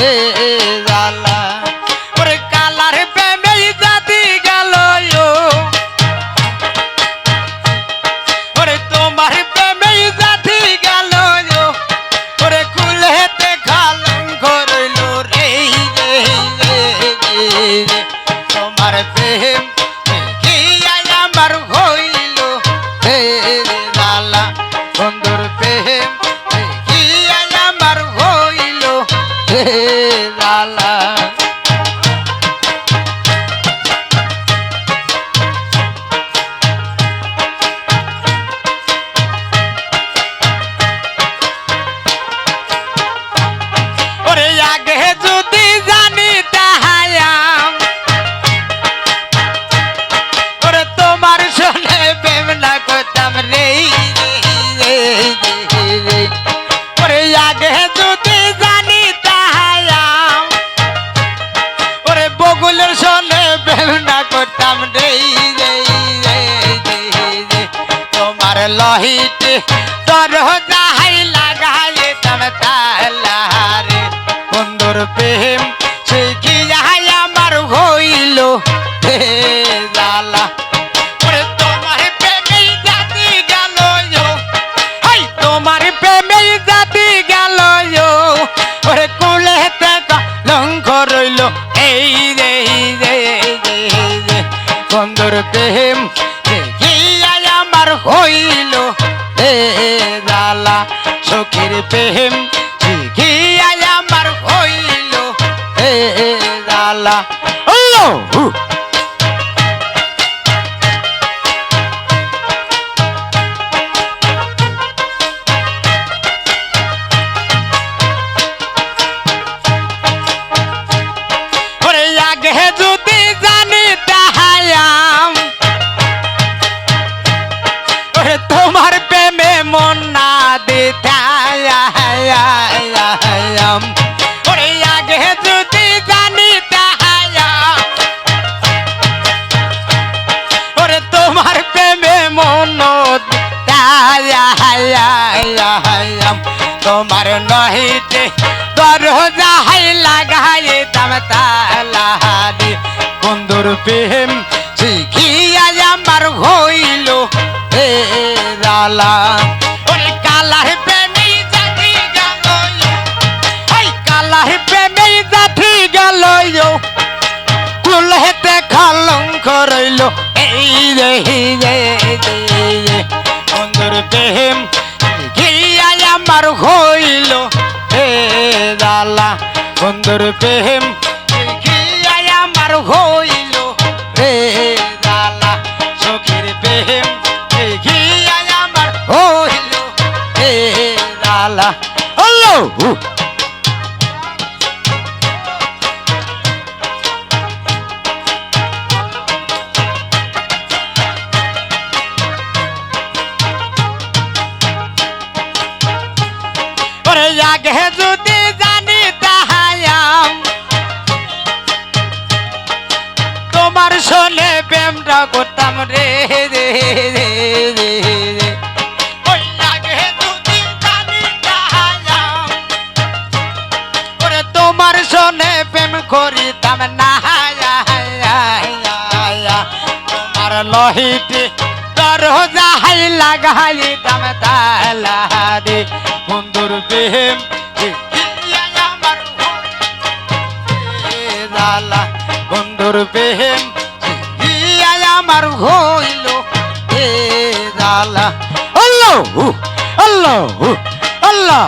ए, ए, ए लहिट तर हो लगाए तब ताला रे बंदर पे প্রেম গিয়া আমার হইল এ আল্লাহ লাগাই দাম তালাহারি বন্ধুর প্রেম শিখিয়া আমার হইল হে রালা। কালার প্রেমে জাতি গেল কালার প্রেমে জাতি গেল কুলহেতে খালঙ্ক রইল। এই রে রে। বন্ধুর প্রেম গিয়া আমার হইল হে দালা বন্ধুর প্রেম। আমার হইল রে জালা সখীর প্রেম। আমার হইল রে জালা হ্যালো শোনে প্রেমটা করতাম রে রে রে তোমার শোনে প্রেম করিতাম না তোমার লহিটি দরজা হাই লাগাইতাম তালা রে বন্ধুর প্রেম বন্ধুর প্রেম হইল এ দালা আল্লাহ আল্লাহ আল্লাহ।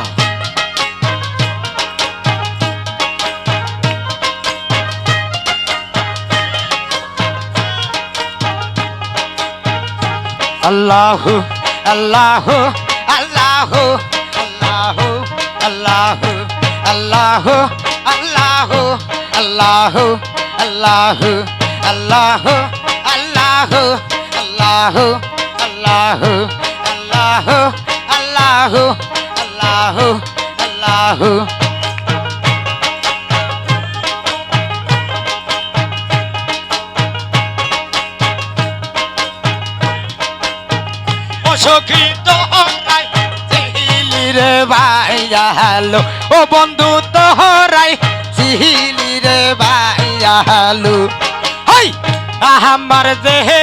আল্লাহ আল্লাহ আল্লাহ আল্লাহ আল্লাহ আল্লাহ আল্লাহ আল্লাহ আল্লাহ আল্লাহ। আল্লাহ আল্লাহ আল্লাহ আল্লাহ আল্লাহ আল্লাহ আল্লাহ। অসকৃত হরাই রে ভাই যাহালো ও বন্ধু তো হরাই সিহিলি রে ভাই যাহালো আমার দেহে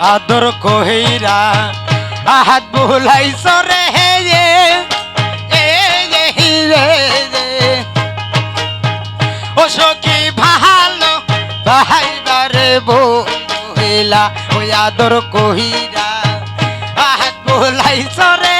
আদর কহিরা, আহাত বুলাইছ রে হে ও সখী ভালো, ভাইবারে বহিলা ও আদর কহিরা, আহাত বুলাইছ রে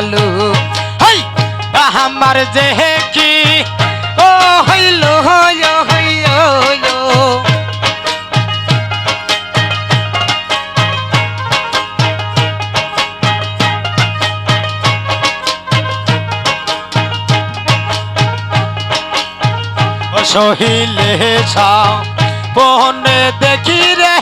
বাজালো হই আমার যে কি? ও হইল হইল হইল সহিলে ছাও পনে দেখি রে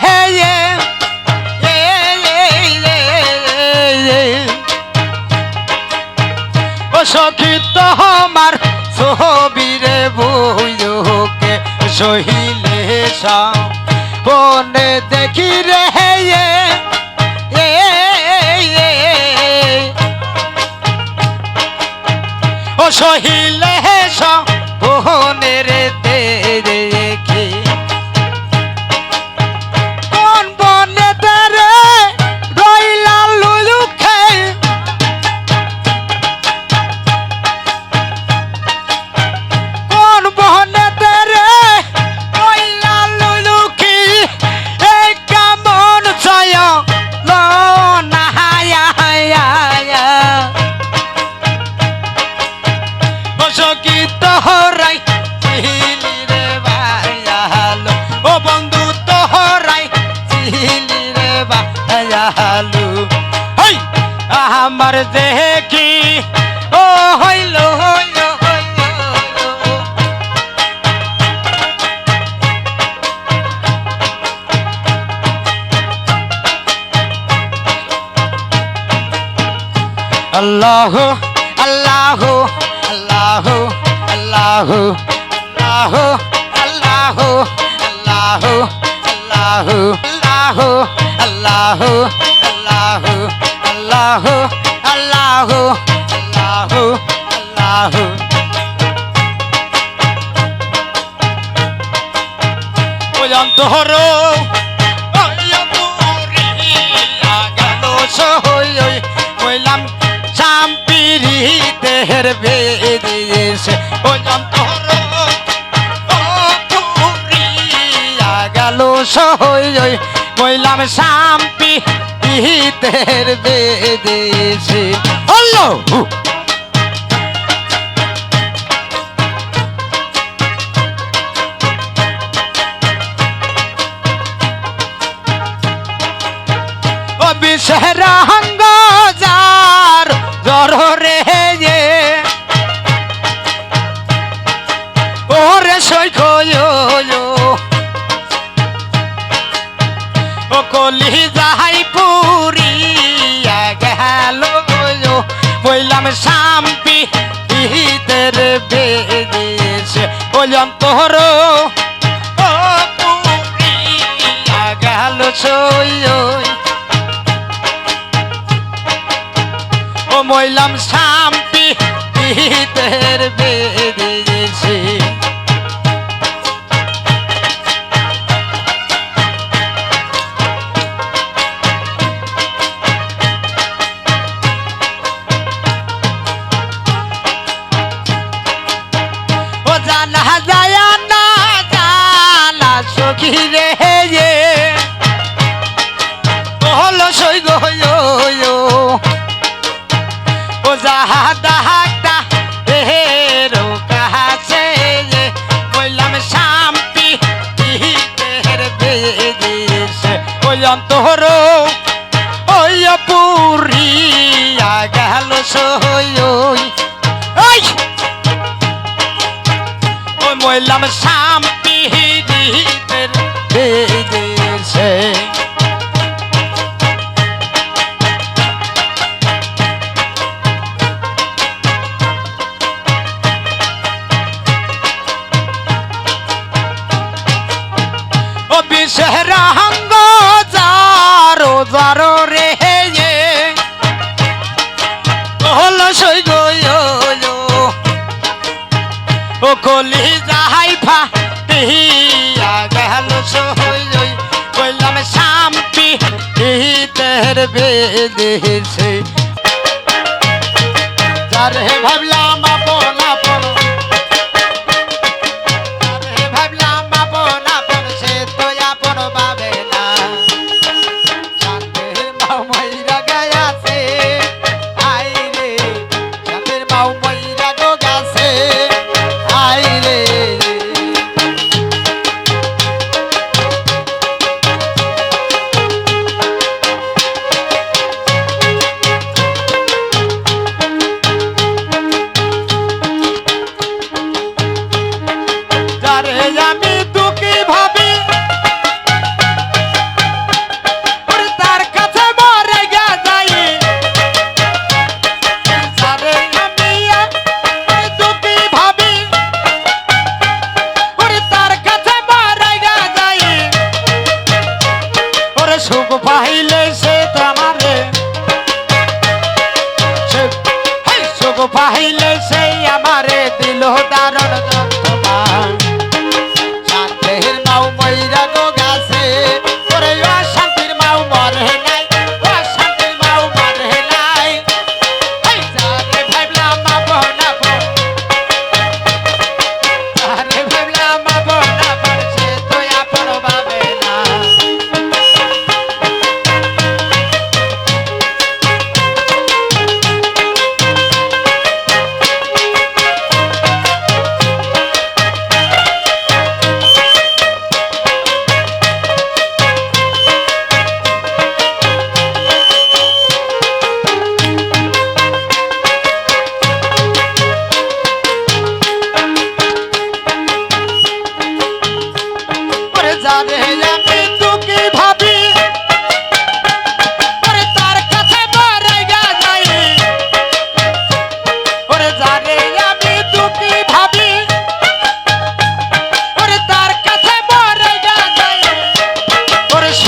সখী তোমার ছবিরে বুঝুকে সহিলে সনে দেখি রে ও সহিল তোহরাই চিলি রে ভাইয়ালো ও বন্ধু তোহরাই চিলি রে হইল। আল্লাহ আল্লাহ আল্লাহ আল্লাহ আল্লাহ আল্লাহ আল্লাহ আল্লাহ আল্লাহ আল্লাহ আল্লাহ আল্লাহ আল্লাহ ওই অন্তহর শেষ পর্যন্ত গেল সহজই কইলাম শাম্পি ইহিতের বেদেশে হল্লো! বিষয় ও কলি যাহাই পুরি গেল বললাম শাম্পি ভিতর বেদেশ, বললাম তোর গেল ও। মইলাম শাম্পি ভিতর বেদেশ অন্তর ওই পুরিয়া গেল সই ওই। মইলাম সাম্পি দেশে বিষ পারো রে হে হল সই ও কলি যাহাই ফা তিহিয়া গেল সই কইলাম, শাম্পি তের বেদেছে যার হে ভাবলা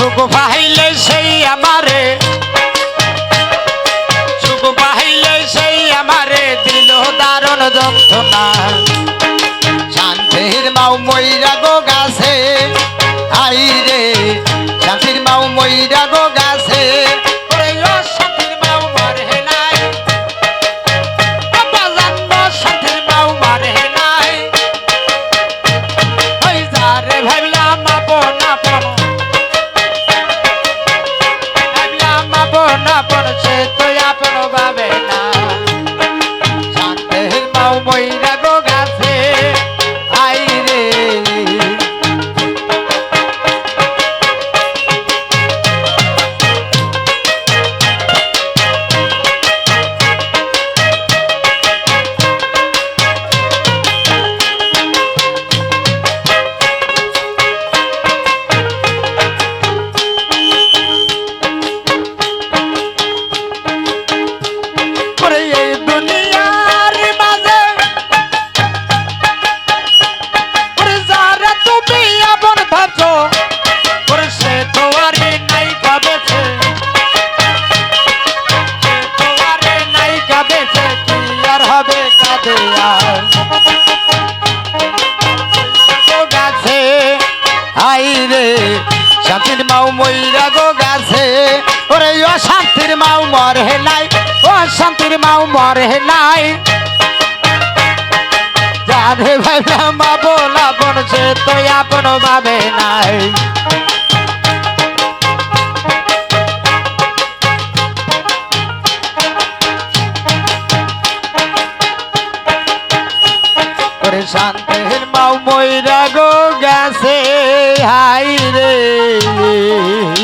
গো ভাই ওরে ও শান্তির মাও মরে নাই ও শান্তির মাও মরে নাই। যারে ভাবলাম বাবো লাবণ সে তো আপন ভাবে নাই। শান্তির মাও মইরা গো গেছে হাই রে